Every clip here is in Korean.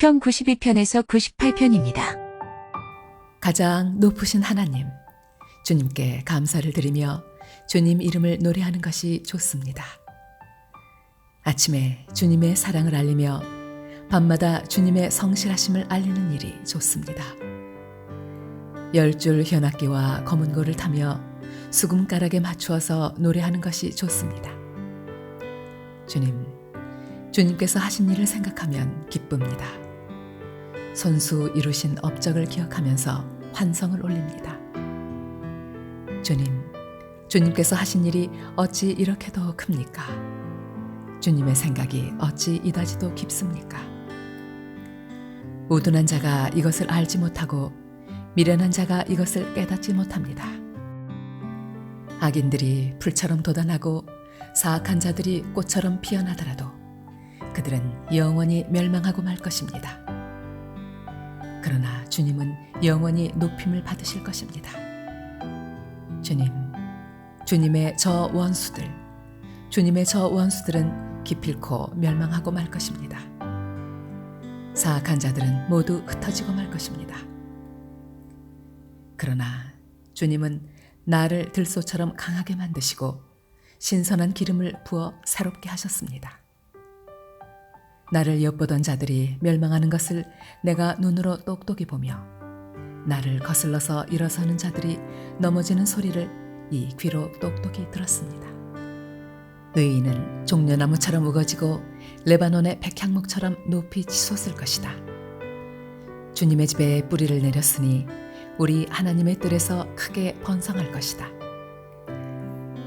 시편 92편에서 98편입니다. 가장 높으신 하나님, 주님께 감사를 드리며 주님 이름을 노래하는 것이 좋습니다. 아침에 주님의 사랑을 알리며 밤마다 주님의 성실하심을 알리는 일이 좋습니다. 열줄 현악기와 검은고를 타며 수금가락에 맞추어서 노래하는 것이 좋습니다. 주님, 주님께서 하신 일을 생각하면 기쁩니다. 손수 이루신 업적을 기억하면서 환성을 올립니다. 주님, 주님께서 하신 일이 어찌 이렇게도 큽니까? 주님의 생각이 어찌 이다지도 깊습니까? 우둔한 자가 이것을 알지 못하고 미련한 자가 이것을 깨닫지 못합니다. 악인들이 풀처럼 돋아나고 사악한 자들이 꽃처럼 피어나더라도 그들은 영원히 멸망하고 말 것입니다. 그러나 주님은 영원히 높임을 받으실 것입니다. 주님, 주님의 저 원수들, 주님의 저 원수들은 기필코 멸망하고 말 것입니다. 사악한 자들은 모두 흩어지고 말 것입니다. 그러나 주님은 나를 들소처럼 강하게 만드시고 신선한 기름을 부어 새롭게 하셨습니다. 나를 엿보던 자들이 멸망하는 것을 내가 눈으로 똑똑히 보며 나를 거슬러서 일어서는 자들이 넘어지는 소리를 이 귀로 똑똑히 들었습니다. 의인은 종려나무처럼 우거지고 레바논의 백향목처럼 높이 치솟을 것이다. 주님의 집에 뿌리를 내렸으니 우리 하나님의 뜰에서 크게 번성할 것이다.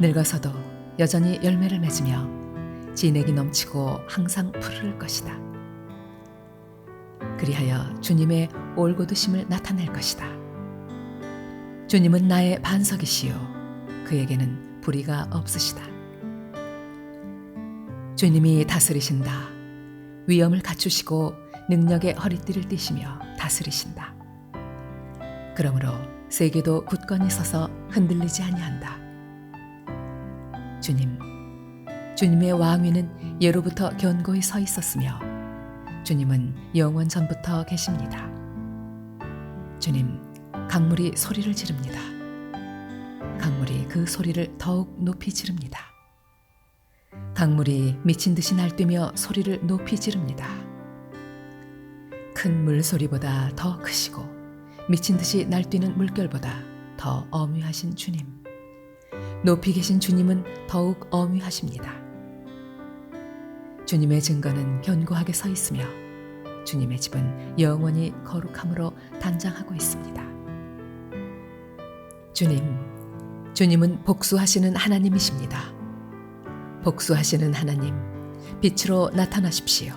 늙어서도 여전히 열매를 맺으며 진액이 넘치고 항상 푸를 것이다. 그리하여 주님의 올곧으심을 나타낼 것이다. 주님은 나의 반석이시요 그에게는 불의가 없으시다. 주님이 다스리신다. 위엄을 갖추시고 능력의 허리띠를 띠시며 다스리신다. 그러므로 세계도 굳건히 서서 흔들리지 아니한다. 주님, 주님의 왕위는 예로부터 견고히 서 있었으며 주님은 영원 전부터 계십니다. 주님, 강물이 소리를 지릅니다. 강물이 그 소리를 더욱 높이 지릅니다. 강물이 미친 듯이 날뛰며 소리를 높이 지릅니다. 큰 물소리보다 더 크시고 미친 듯이 날뛰는 물결보다 더 어미하신 주님. 높이 계신 주님은 더욱 어미하십니다. 주님의 증거는 견고하게 서 있으며 주님의 집은 영원히 거룩함으로 단장하고 있습니다. 주님, 주님은 복수하시는 하나님이십니다. 복수하시는 하나님, 빛으로 나타나십시오.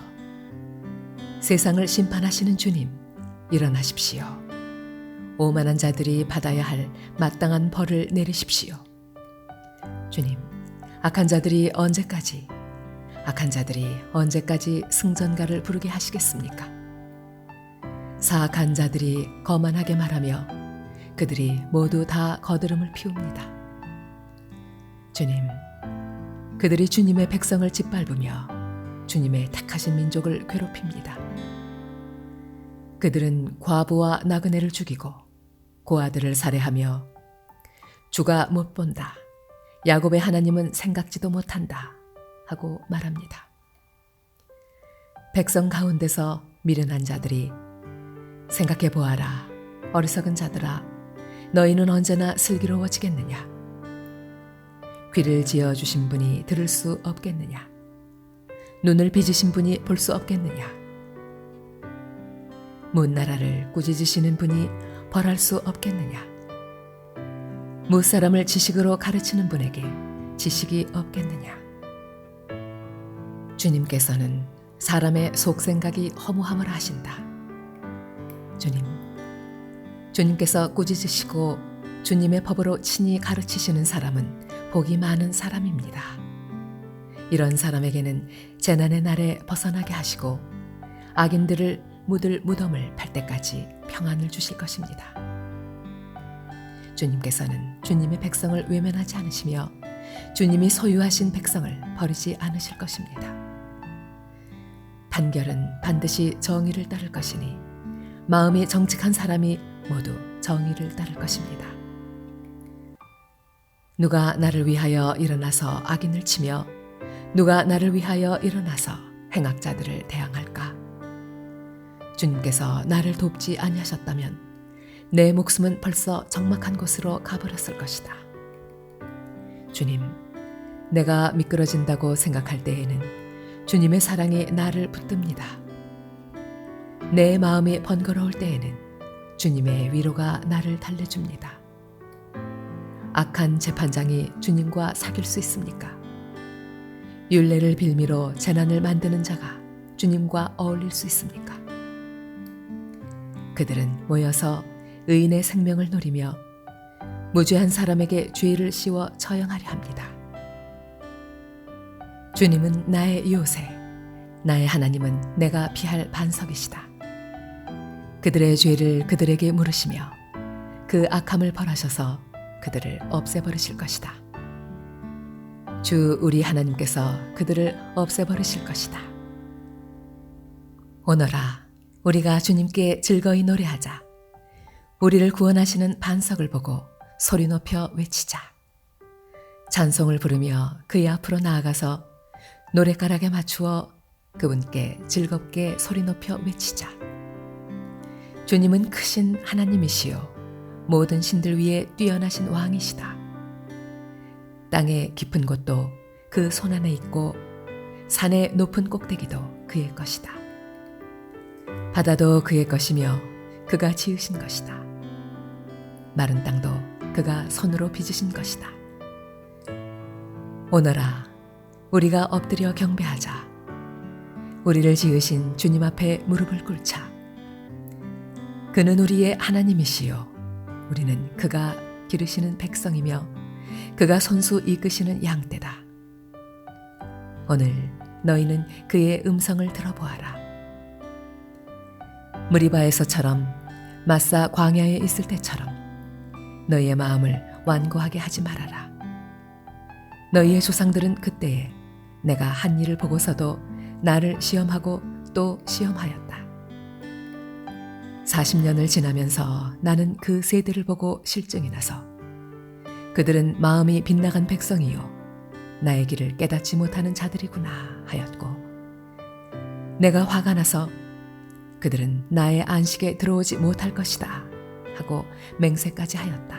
세상을 심판하시는 주님, 일어나십시오. 오만한 자들이 받아야 할 마땅한 벌을 내리십시오. 주님, 악한 자들이 언제까지, 악한 자들이 언제까지 승전가를 부르게 하시겠습니까? 사악한 자들이 거만하게 말하며 그들이 모두 다 거드름을 피웁니다. 주님, 그들이 주님의 백성을 짓밟으며 주님의 택하신 민족을 괴롭힙니다. 그들은 과부와 나그네를 죽이고 고아들을 살해하며 주가 못 본다. 야곱의 하나님은 생각지도 못한다. 하고 말합니다. 백성 가운데서 미련한 자들이 생각해 보아라. 어리석은 자들아, 너희는 언제나 슬기로워지겠느냐? 귀를 지어 주신 분이 들을 수 없겠느냐? 눈을 빚으신 분이 볼 수 없겠느냐? 문나라를 꾸짖으시는 분이 벌할 수 없겠느냐? 무사람을 지식으로 가르치는 분에게 지식이 없겠느냐? 주님께서는 사람의 속생각이 허무함을 하신다. 주님, 주님께서 꾸짖으시고 주님의 법으로 친히 가르치시는 사람은 복이 많은 사람입니다. 이런 사람에게는 재난의 날에 벗어나게 하시고 악인들을 묻을 무덤을 팔 때까지 평안을 주실 것입니다. 주님께서는 주님의 백성을 외면하지 않으시며 주님이 소유하신 백성을 버리지 않으실 것입니다. 단결은 반드시 정의를 따를 것이니 마음이 정직한 사람이 모두 정의를 따를 것입니다. 누가 나를 위하여 일어나서 악인을 치며 누가 나를 위하여 일어나서 행악자들을 대항할까? 주님께서 나를 돕지 아니하셨다면 내 목숨은 벌써 적막한 곳으로 가버렸을 것이다. 주님, 내가 미끄러진다고 생각할 때에는 주님의 사랑이 나를 붙듭니다. 내 마음이 번거로울 때에는 주님의 위로가 나를 달래줍니다. 악한 재판장이 주님과 사귈 수 있습니까? 윤례를 빌미로 재난을 만드는 자가 주님과 어울릴 수 있습니까? 그들은 모여서 의인의 생명을 노리며 무죄한 사람에게 죄를 씌워 처형하려 합니다. 주님은 나의 요새, 나의 하나님은 내가 피할 반석이시다. 그들의 죄를 그들에게 물으시며 그 악함을 벌하셔서 그들을 없애버리실 것이다. 주 우리 하나님께서 그들을 없애버리실 것이다. 오너라, 우리가 주님께 즐거이 노래하자. 우리를 구원하시는 반석을 보고 소리 높여 외치자. 찬송을 부르며 그의 앞으로 나아가서 노랫가락에 맞추어 그분께 즐겁게 소리 높여 외치자. 주님은 크신 하나님이시요. 모든 신들 위에 뛰어나신 왕이시다. 땅의 깊은 곳도 그 손 안에 있고 산의 높은 꼭대기도 그의 것이다. 바다도 그의 것이며 그가 지으신 것이다. 마른 땅도 그가 손으로 빚으신 것이다. 오너라, 우리가 엎드려 경배하자. 우리를 지으신 주님 앞에 무릎을 꿇자. 그는 우리의 하나님이시요. 우리는 그가 기르시는 백성이며 그가 손수 이끄시는 양떼다. 오늘 너희는 그의 음성을 들어보아라. 무리바에서처럼 마사 광야에 있을 때처럼 너희의 마음을 완고하게 하지 말아라. 너희의 조상들은 그때에 내가 한 일을 보고서도 나를 시험하고 또 시험하였다. 40년을 지나면서 나는 그 세대를 보고 실증이 나서 그들은 마음이 빗나간 백성이요. 나의 길을 깨닫지 못하는 자들이구나 하였고 내가 화가 나서 그들은 나의 안식에 들어오지 못할 것이다 하고 맹세까지 하였다.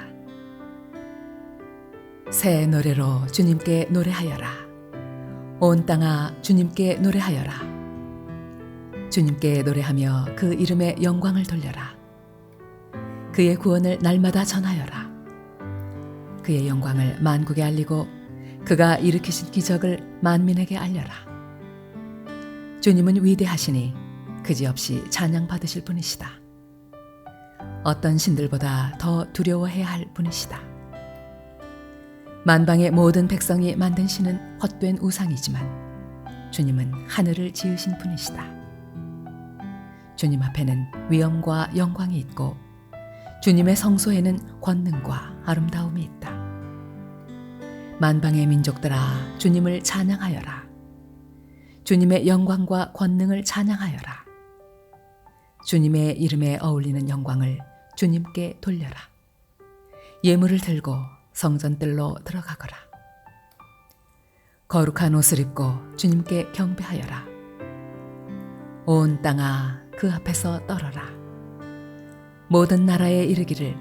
새 노래로 주님께 노래하여라. 온 땅아 주님께 노래하여라. 주님께 노래하며 그 이름의 영광을 돌려라. 그의 구원을 날마다 전하여라. 그의 영광을 만국에 알리고 그가 일으키신 기적을 만민에게 알려라. 주님은 위대하시니 그지없이 찬양 받으실 분이시다. 어떤 신들보다 더 두려워해야 할 분이시다. 만방의 모든 백성이 만든 신은 헛된 우상이지만 주님은 하늘을 지으신 분이시다. 주님 앞에는 위엄과 영광이 있고 주님의 성소에는 권능과 아름다움이 있다. 만방의 민족들아 주님을 찬양하여라. 주님의 영광과 권능을 찬양하여라. 주님의 이름에 어울리는 영광을 주님께 돌려라. 예물을 들고 성전뜰로 들어가거라. 거룩한 옷을 입고 주님께 경배하여라. 온 땅아 그 앞에서 떨어라. 모든 나라에 이르기를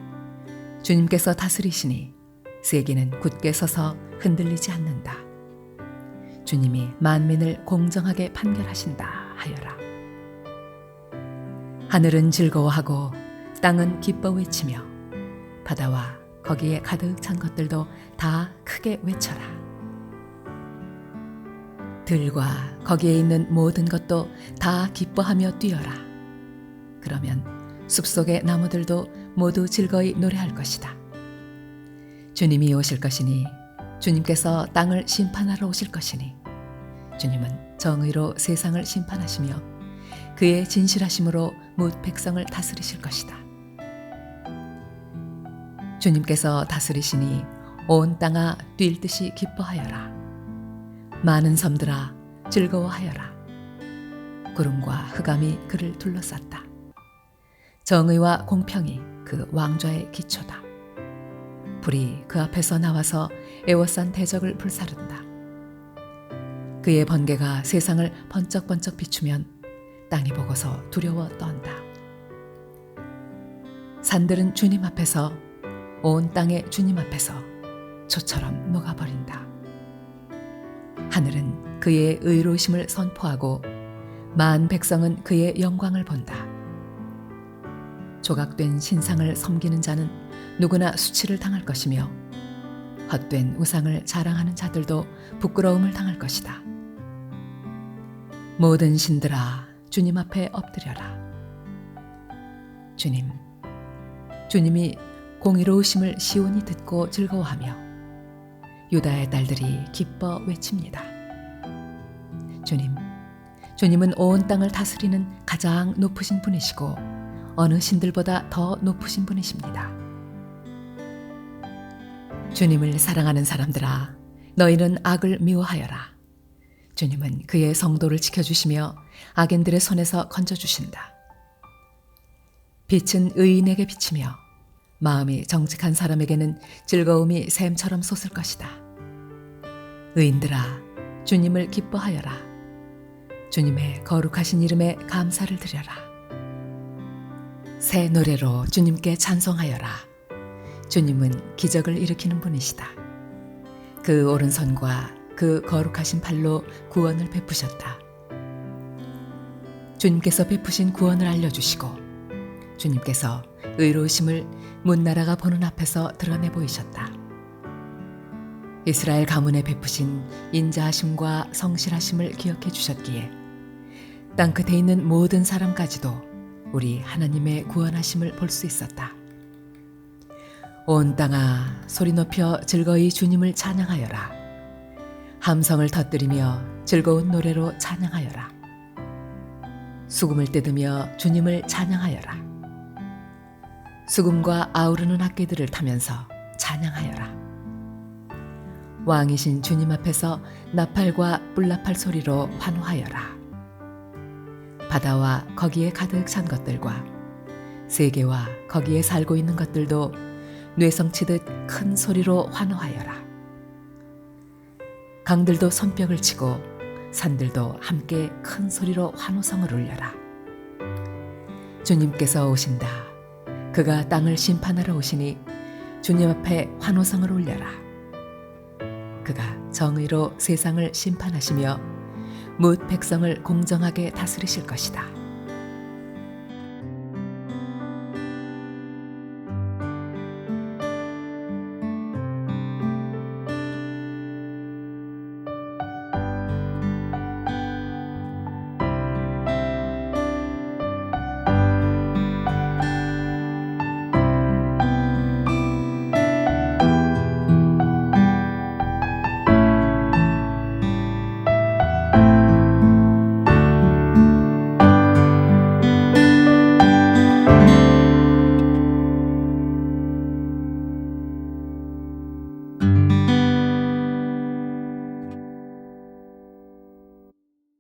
주님께서 다스리시니 세계는 굳게 서서 흔들리지 않는다. 주님이 만민을 공정하게 판결하신다 하여라. 하늘은 즐거워하고 땅은 기뻐 외치며 바다와 거기에 가득 찬 것들도 다 크게 외쳐라. 들과 거기에 있는 모든 것도 다 기뻐하며 뛰어라. 그러면 숲속의 나무들도 모두 즐거이 노래할 것이다. 주님이 오실 것이니 주님께서 땅을 심판하러 오실 것이니 주님은 정의로 세상을 심판하시며 그의 진실하심으로 뭇 백성을 다스리실 것이다. 주님께서 다스리시니 온 땅아 뛸 듯이 기뻐하여라. 많은 섬들아 즐거워하여라. 구름과 흑암이 그를 둘러쌌다. 정의와 공평이 그 왕좌의 기초다. 불이 그 앞에서 나와서 애워싼 대적을 불사른다. 그의 번개가 세상을 번쩍번쩍 비추면 땅이 보고서 두려워 떤다. 산들은 주님 앞에서 온 땅의 주님 앞에서 초처럼 녹아버린다. 하늘은 그의 의로우심을 선포하고 만 백성은 그의 영광을 본다. 조각된 신상을 섬기는 자는 누구나 수치를 당할 것이며 헛된 우상을 자랑하는 자들도 부끄러움을 당할 것이다. 모든 신들아 주님 앞에 엎드려라. 주님, 주님이 공의로우심을 시온이 듣고 즐거워하며 유다의 딸들이 기뻐 외칩니다. 주님, 주님은 온 땅을 다스리는 가장 높으신 분이시고 어느 신들보다 더 높으신 분이십니다. 주님을 사랑하는 사람들아, 너희는 악을 미워하여라. 주님은 그의 성도를 지켜주시며 악인들의 손에서 건져주신다. 빛은 의인에게 비치며 마음이 정직한 사람에게는 즐거움이 샘처럼 솟을 것이다. 의인들아, 주님을 기뻐하여라. 주님의 거룩하신 이름에 감사를 드려라. 새 노래로 주님께 찬송하여라. 주님은 기적을 일으키는 분이시다. 그 오른손과 그 거룩하신 팔로 구원을 베푸셨다. 주님께서 베푸신 구원을 알려주시고 주님께서 의로우심을 문나라가 보는 앞에서 드러내 보이셨다. 이스라엘 가문에 베푸신 인자하심과 성실하심을 기억해 주셨기에 땅 끝에 있는 모든 사람까지도 우리 하나님의 구원하심을 볼 수 있었다. 온 땅아 소리 높여 즐거이 주님을 찬양하여라. 함성을 터뜨리며 즐거운 노래로 찬양하여라. 수금을 뜯으며 주님을 찬양하여라. 수금과 아우르는 악기들을 타면서 찬양하여라. 왕이신 주님 앞에서 나팔과 뿔나팔 소리로 환호하여라. 바다와 거기에 가득 찬 것들과 세계와 거기에 살고 있는 것들도 뇌성치듯 큰 소리로 환호하여라. 강들도 손뼉을 치고 산들도 함께 큰 소리로 환호성을 울려라. 주님께서 오신다. 그가 땅을 심판하러 오시니 주님 앞에 환호성을 울려라. 그가 정의로 세상을 심판하시며 뭇 백성을 공정하게 다스리실 것이다.